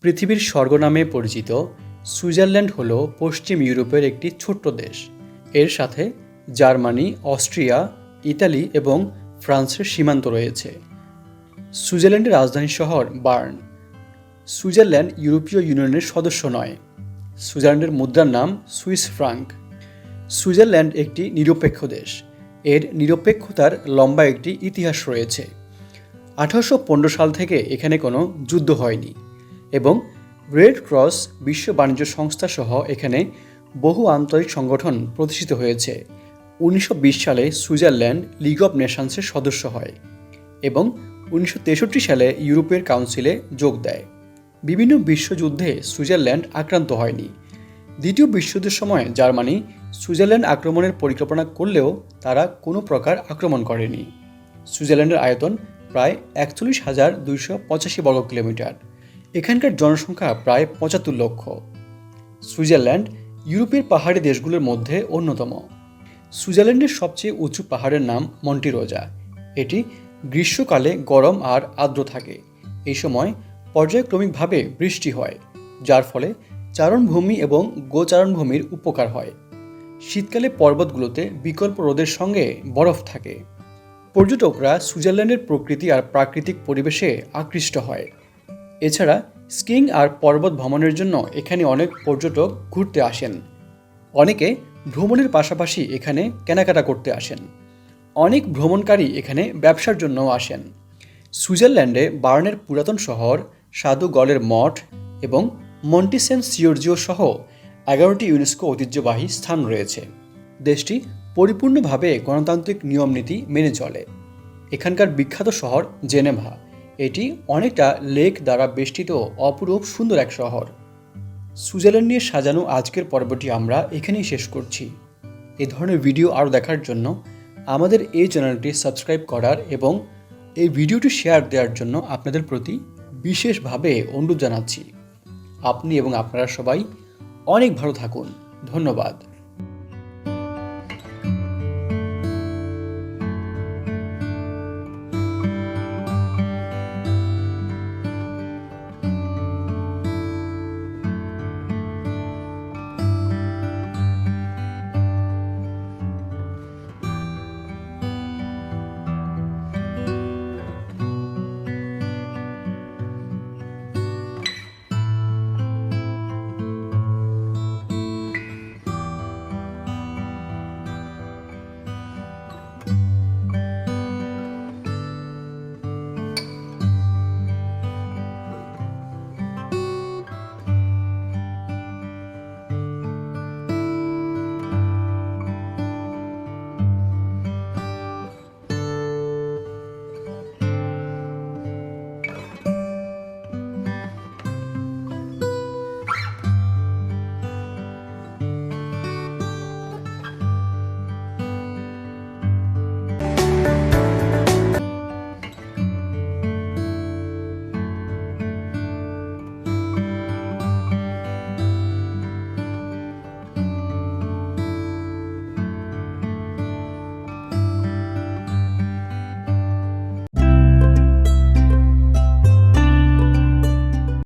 পৃথিবীর স্বর্গ নামে পরিচিত সুইজারল্যান্ড হল পশ্চিম ইউরোপের একটি ছোট্ট দেশ। এর সাথে জার্মানি, অস্ট্রিয়া, ইতালি এবং ফ্রান্সের সীমান্ত রয়েছে। সুইজারল্যান্ডের রাজধানী শহর বার্ন। সুইজারল্যান্ড ইউরোপীয় ইউনিয়নের সদস্য নয়। সুইজারল্যান্ডের মুদ্রার নাম সুইস ফ্রাঙ্ক। সুইজারল্যান্ড একটি নিরপেক্ষ দেশ। এর নিরপেক্ষতার লম্বা একটি ইতিহাস রয়েছে। আঠারোশো পনেরো সাল থেকে এখানে কোনো যুদ্ধ হয়নি এবং রেড ক্রস বিশ্ব বাণিজ্য সংস্থা সহ এখানে বহু আন্তরিক সংগঠন প্রতিষ্ঠিত হয়েছে। উনিশশো বিশ সালে সুইজারল্যান্ড লিগ অব নেশনসের সদস্য হয় এবং উনিশশো তেষট্টি সালে ইউরোপের কাউন্সিলে যোগ দেয়। বিভিন্ন বিশ্বযুদ্ধে সুইজারল্যান্ড আক্রান্ত হয়নি। দ্বিতীয় বিশ্বযুদ্ধের সময় জার্মানি সুইজারল্যান্ড আক্রমণের পরিকল্পনা করলেও তারা কোনো প্রকার আক্রমণ করেনি। সুইজারল্যান্ডের আয়তন প্রায় একচল্লিশ হাজার দুইশো পঁচাশি বর্গ কিলোমিটার। এখানকার জনসংখ্যা প্রায় পঁচাত্তর লক্ষ। সুইজারল্যান্ড ইউরোপের পাহাড়ি দেশগুলোর মধ্যে অন্যতম। সুইজারল্যান্ডের সবচেয়ে উঁচু পাহাড়ের নাম মন্টিরোজা এটি গ্রীষ্মকালে গরম আর আর্দ্র থাকে। এই সময় পর্যায়ক্রমিকভাবে বৃষ্টি হয়, যার ফলে চারণভূমি এবং গোচারণভূমির উপকার হয়। শীতকালে পর্বতগুলোতে বিকল্প রোদের সঙ্গে বরফ থাকে। পর্যটকরা সুইজারল্যান্ডের প্রকৃতি আর প্রাকৃতিক পরিবেশে আকৃষ্ট হয়। এছাড়া স্কিং আর পর্বত ভ্রমণের জন্য এখানে অনেক পর্যটক ঘুরতে আসেন। অনেকে ভ্রমণের পাশাপাশি এখানে কেনাকাটা করতে আসেন। অনেক ভ্রমণকারী এখানে ব্যবসার জন্যও আসেন। সুইজারল্যান্ডে বার্নের পুরাতন শহর, সাধু গলের মঠ এবং মন্টিসেন সিওরজিও সহ এগারোটি ইউনেস্কো ঐতিহ্যবাহী স্থান রয়েছে। দেশটি পরিপূর্ণভাবে গণতান্ত্রিক নিয়মনীতি মেনে চলে। এখানকার বিখ্যাত শহর জেনেভা। এটি অনেকটা লেক দ্বারা বেষ্টিত অপরূপ সুন্দর এক শহর। সুইজারল্যান্ড নিয়ে সাজানো আজকের পর্বটি আমরা এখানেই শেষ করছি। এ ধরনের ভিডিও আরও দেখার জন্য আমাদের এই চ্যানেলটি সাবস্ক্রাইব করার এবং এই ভিডিওটি শেয়ার দেওয়ার জন্য আপনাদের প্রতি বিশেষভাবে অনুরোধ জানাচ্ছি। আপনি এবং আপনারা সবাই অনেক ভালো থাকুন। ধন্যবাদ।